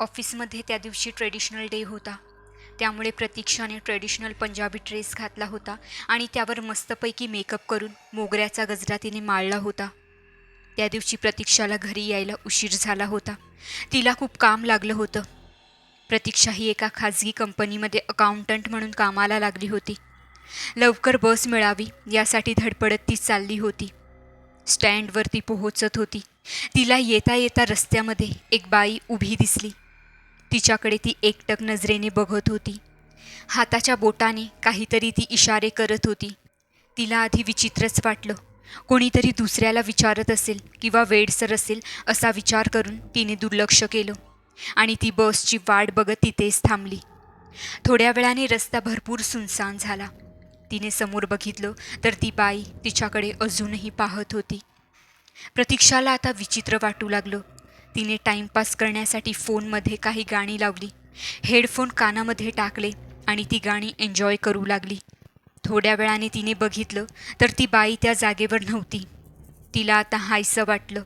ऑफिसमध्ये त्या दिवशी ट्रेडिशनल डे होता. त्यामुळे प्रतीक्षाने ट्रेडिशनल पंजाबी ड्रेस घातला होता आणि त्यावर मस्तपैकी मेकअप करून मोगऱ्याचा गजरा तिने माळला होता. त्या दिवशी प्रतीक्षाला घरी यायला उशीर झाला होता. तिला खूप काम लागलं होतं. प्रतीक्षा ही एका खाजगी कंपनीमध्ये अकाउंटंट म्हणून कामाला लागली होती. लवकर बस मिळावी यासाठी धडपडत ती चालली होती. स्टँडवर ती पोहोचत होती. तिला येता येता रस्त्यामध्ये एक बाई उभी दिसली. तिच्याकडे ती एकटक नजरेने बघत होती. हाताच्या बोटाने काहीतरी ती इशारे करत होती. तिला आधी विचित्रच वाटलं. कोणीतरी दुसऱ्याला विचारत असेल किंवा वेडसर असेल असा विचार करून तिने दुर्लक्ष केलं आणि ती बसची वाट बघत तिथेच थांबली. थोड्या वेळाने रस्ता भरपूर सुनसान झाला. तिने समोर बघितलं तर ती बाई तिच्याकडे अजूनही पाहत होती. प्रतीक्षाला आता विचित्र वाटू लागलं. तिने टाईमपास करण्यासाठी फोनमध्ये काही गाणी लावली. हेडफोन कानामध्ये टाकले आणि ती गाणी एन्जॉय करू लागली. थोड्या वेळाने तिने बघितलं तर ती बाई त्या जागेवर नव्हती. तिला आता हायसं वाटलं.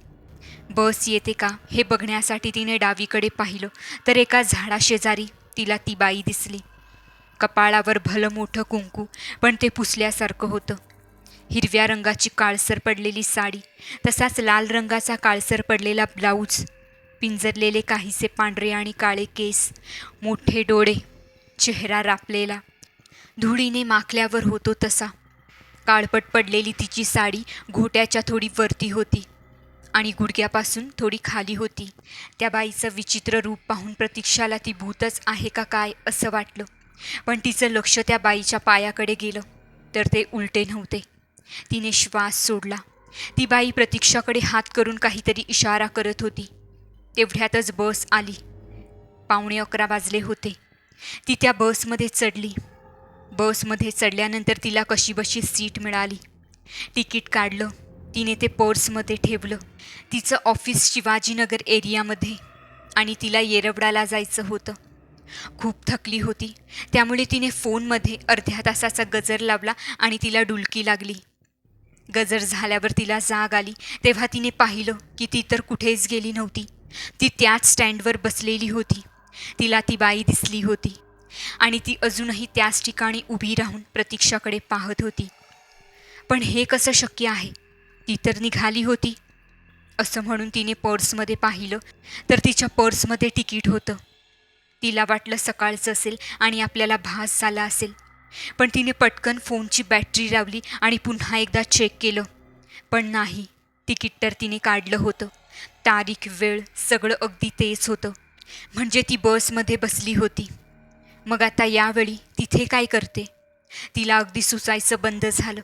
बस येते का? हे बघण्यासाठी तिने डावीकडे पाहिलं तर एका झाडाशेजारी तिला ती बाई दिसली. कपाळावर भलं मोठं कुंकू पण ते पुसल्यासारखं होतं. हिरव्या रंगाची काळसर पडलेली साडी तसाच लाल रंगाचा काळसर पडलेला ब्लाऊज पिंजरलेले काहीसे पांढरे आणि काळे केस मोठे डोळे चेहरा रापलेला. धुळीने माखल्यावर होतो तसा. काळपट पडलेली तिची साडी घोट्याच्या थोडी वरती होती आणि गुडघ्यापासून थोडी खाली होती. त्या बाईचं विचित्र रूप पाहून प्रतीक्षाला ती भूतच आहे का काय असं वाटलं. पण तिचं लक्ष त्या बाईच्या पायाकडे गेलं तर ते उलटे नव्हते. तिने श्वास सोडला. ती बाई प्रतीक्षाकडे हात करून काहीतरी इशारा करत होती. तेवढ्यातच बस आली. पावणे अकरा वाजले होते. ती त्या बसमध्ये चढली. बसमध्ये चढल्यानंतर तिला कशीबशी सीट मिळाली. तिकीट काढलं. तिने ते पर्समध्ये ठेवलं. तिचं ऑफिस शिवाजीनगर एरियामध्ये आणि तिला येरवडाला जायचं होतं. खूप थकली होती. त्यामुळे तिने फोनमध्ये अर्ध्या तासाचा गजर लावला आणि तिला डुलकी लागली. गजर झाल्यावर तिला जाग आली. तेव्हा तिने पाहिलं की ती तर कुठेच गेली नव्हती. ती त्याच स्टँडवर बसलेली होती. तिला ती बाई दिसली होती. आणि ती अजूनही त्याच ठिकाणी उभी राहून प्रतीक्षाकडे पाहत होती. पण हे कसं शक्य आहे? ती तर निघाली होती. असं म्हणून तिने पर्समध्ये पाहिलं तर तिच्या पर्समध्ये तिकीट होतं. तिला वाटलं सकाळचं असेल आणि आपल्याला भास झाला असेल. पण तिने पटकन फोनची बॅटरी लावली आणि पुन्हा एकदा चेक केलं. पण नाही तिकीट तर तिने काढलं होतं. तारीख वेळ सगळं अगदी तेच होतं. म्हणजे ती बसमध्ये बसली होती. मग आता यावेळी तिथे काय करते? तिला अगदी सुचायचं बंद झालं.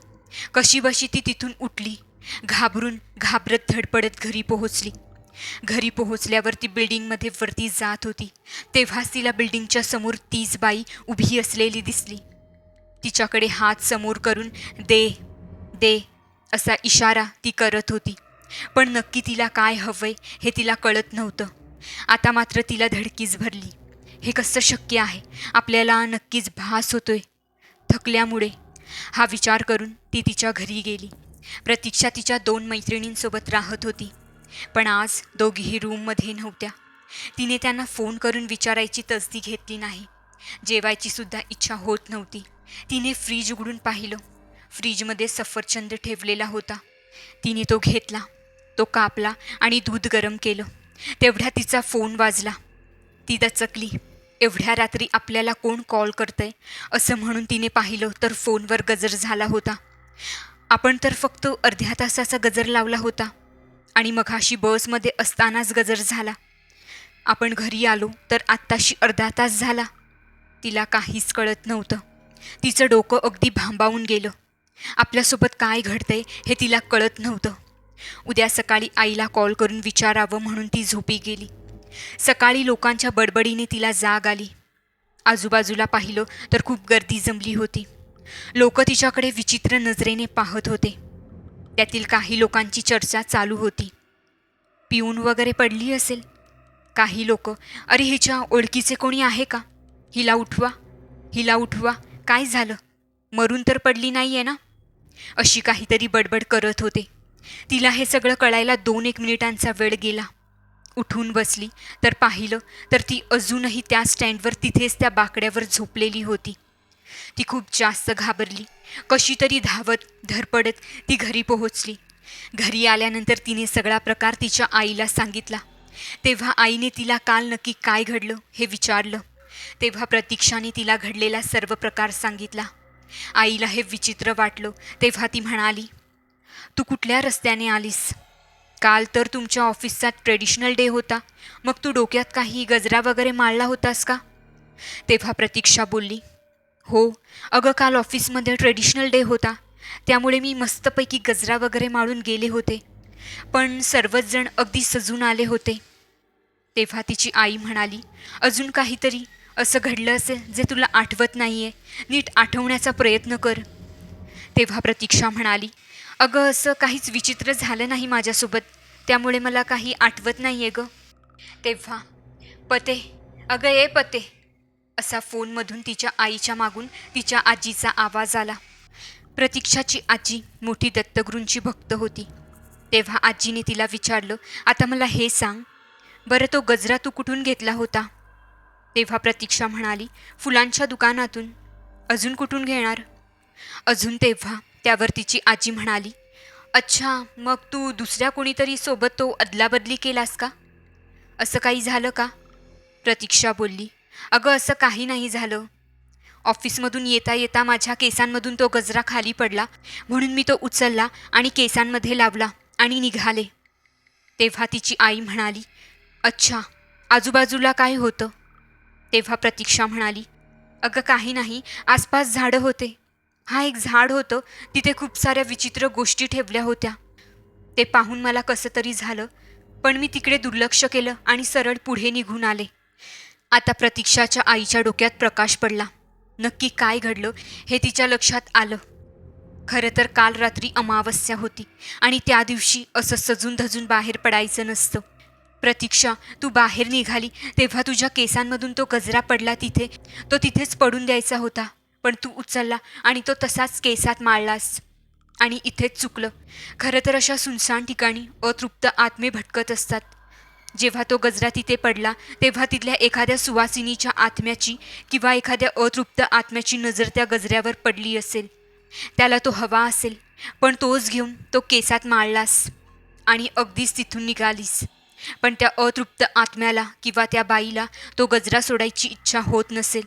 कशी बशी ती तिथून उठली? घाबरून घाबरत धडपडत घरी पोहोचली. घरी पोहोचल्यावर ती बिल्डिंगमध्ये वरती जात होती. तेव्हाच तिला बिल्डिंगच्या समोर तीच बाई उभी असलेली दिसली. तिच्याकडे हात समोर करून दे दे असा इशारा ती करत होती. पण नक्की तिला काय हवंय हे तिला कळत नव्हतं. आता मात्र तिला धडकीच भरली. हे कसं शक्य आहे? आपल्याला नक्कीच भास होतोय. थकल्यामुळे. हा विचार करून ती तिच्या घरी गेली. प्रतीक्षा तिच्या दोन मैत्रिणींसोबत राहत होती. पण आज दोघीही रूममध्ये नव्हत्या. तिने त्यांना फोन करून विचारायची तसदी घेतली नाही. जेवायची सुद्धा इच्छा होत नव्हती. तिने फ्रीज उघडून पाहिलं. फ्रीजमध्ये सफरचंद ठेवलेला होता. तिने तो घेतला. तो कापला आणि दूध गरम केलं. तेवढ्या तिचा फोन वाजला. ती दचकली. एवढ्या रात्री आपल्याला कोण कॉल करतंय? असं म्हणून तिने पाहिलं तर फोनवर गजर झाला होता. आपण तर फक्त अर्ध्या तासाचा गजर लावला होता आणि मघाशी बसमध्ये असतानाच गजर झाला. आपण घरी आलो तर आत्ताशी अर्धा तास झाला. तिला काहीच कळत नव्हतं. तिचं डोकं अगदी भांबावून गेलं. आपल्यासोबत काय घडतंय हे तिला कळत नव्हतं. उद्या सकाळी आईला कॉल करून विचारावं म्हणून ती झोपी गेली. सकाळी लोकांच्या बडबडीने तिला जाग आली. आजूबाजूला पाहिलं तर खूप गर्दी जमली होती. लोक तिच्याकडे विचित्र नजरेने पाहत होते. त्यातील काही लोकांची चर्चा चालू होती. पिऊन वगैरे पडली असेल? काही लोक अरे हिच्या ओळखीचे कोणी आहे का? हिला उठवा हिला उठवा. काय झालं? मरून तर पडली नाही आहे ना? अशी काहीतरी बडबड करत होते. तिला हे सगळं कळायला दोन एक मिनिटांचा वेळ गेला. उठून बसली तर पाहिलं तर ती अजूनही त्या स्टँडवर तिथेच त्या बाकड्यावर झोपलेली होती. ती खूप जास्त घाबरली. कशी तरी धावत धरपडत ती घरी पोहोचली. घरी आल्यानंतर तिने सगळा प्रकार तिच्या आईला सांगितला. तेव्हा आईने तिला काल नक्की काय घडलं हे विचारलं. तेव्हा प्रतीक्षाने तिला घडलेला सर्व प्रकार सांगितला. आईला हे विचित्र वाटलं तेव्हा ती म्हणाली तू कुठल्या रस्त्याने आलीस? काल तर तुमच्या ऑफिसचा ट्रेडिशनल डे होता. मग तू डोक्यात काही गजरा वगैरे माळला होतास का? तेव्हा प्रतीक्षा बोलली हो अगं काल ऑफिसमध्ये ट्रेडिशनल डे होता. त्यामुळे मी मस्तपैकी गजरा वगैरे माळून गेले होते. पण सर्वच जण अगदी सजून आले होते. तेव्हा तिची आई म्हणाली अजून काहीतरी? असं घडलं असेल जे तुला आठवत नाही आहे नीट आठवण्याचा प्रयत्न कर. तेव्हा प्रतीक्षा म्हणाली अगं असं काहीच विचित्र झालं नाही माझ्यासोबत. त्यामुळे मला काही आठवत नाही आहे गं. तेव्हा पते अगं ये पते. असा फोनमधून तिच्या आईच्या मागून तिच्या आजीचा आवाज आला. प्रतीक्षाची आजी मोठी दत्तगुरूंची भक्त होती. तेव्हा आजीने तिला विचारलं आता मला हे सांग बरं तो गजरा तू कुठून घेतला होता? तेव्हा प्रतीक्षा म्हणाली फुलांच्या दुकानातून अजून कुठून घेणार? अजून तेव्हा त्यावर तिची आजी म्हणाली अच्छा मग तू दुसऱ्या कोणीतरी सोबत तो अदलाबदली केलास का? असं काही झालं का? प्रतीक्षा बोलली अगं असं काही नाही झालं. ऑफिसमधून येता येता माझ्या केसांमधून तो गजरा खाली पडला म्हणून मी तो उचलला आणि केसांमध्ये लावला आणि निघाले. तेव्हा तिची आई म्हणाली अच्छा आजूबाजूला काय होतं? तेव्हा प्रतीक्षा म्हणाली अगं काही नाही आसपास झाडं होते. हा एक झाड होतं तिथे खूप साऱ्या विचित्र गोष्टी ठेवल्या होत्या. ते पाहून मला कसं तरी झालं पण मी तिकडे दुर्लक्ष केलं आणि सरळ पुढे निघून आले. आता प्रतीक्षाच्या आईच्या डोक्यात प्रकाश पडला. नक्की काय घडलं हे तिच्या लक्षात आलं. खरं तर काल रात्री अमावस्या होती आणि त्या दिवशी असं सजून धजून बाहेर पडायचं नसतं. प्रतीक्षा तू बाहेर निघाली. तेव्हा तुझ्या केसांमधून तो गजरा पडला तिथे. तो तिथेच पडून द्यायचा होता. पण तू उचलला आणि तो तसाच केसात माळलास. आणि इथेच चुकलं. खरं तर अशा सुनसान ठिकाणी अतृप्त आत्मे भटकत असतात. जेव्हा तो गजरा तिथे पडला तेव्हा तिथल्या एखाद्या सुवासिनीच्या आत्म्याची किंवा एखाद्या अतृप्त आत्म्याची नजर त्या गजऱ्यावर पडली असेल. त्याला तो हवा असेल. पण तोच घेऊन तो केसात माळलास आणि अगदीच तिथून निघालीस. पण त्या अतृप्त आत्म्याला किंवा त्या बाईला तो गजरा सोडायची इच्छा होत नसेल.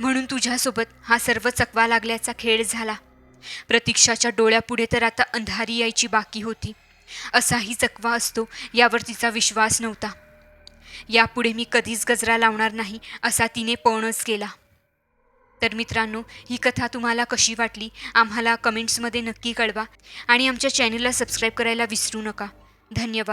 म्हणून तुझ्यासोबत हा सर्व चकवा लागल्याचा खेळ झाला. प्रतीक्षाच्या डोळ्यापुढे तर आता अंधारी यायची बाकी होती. असाही चकवा असतो यावर तिचा विश्वास नव्हता. यापुढे मी कधीच गजरा लावणार नाही असा तिने पवणच केला. तर मित्रांनो ही कथा तुम्हाला कशी वाटली? आम्हाला कमेंट्समध्ये नक्की कळवा आणि आमच्या चॅनलला सबस्क्राईब करायला विसरू नका. धन्यवाद.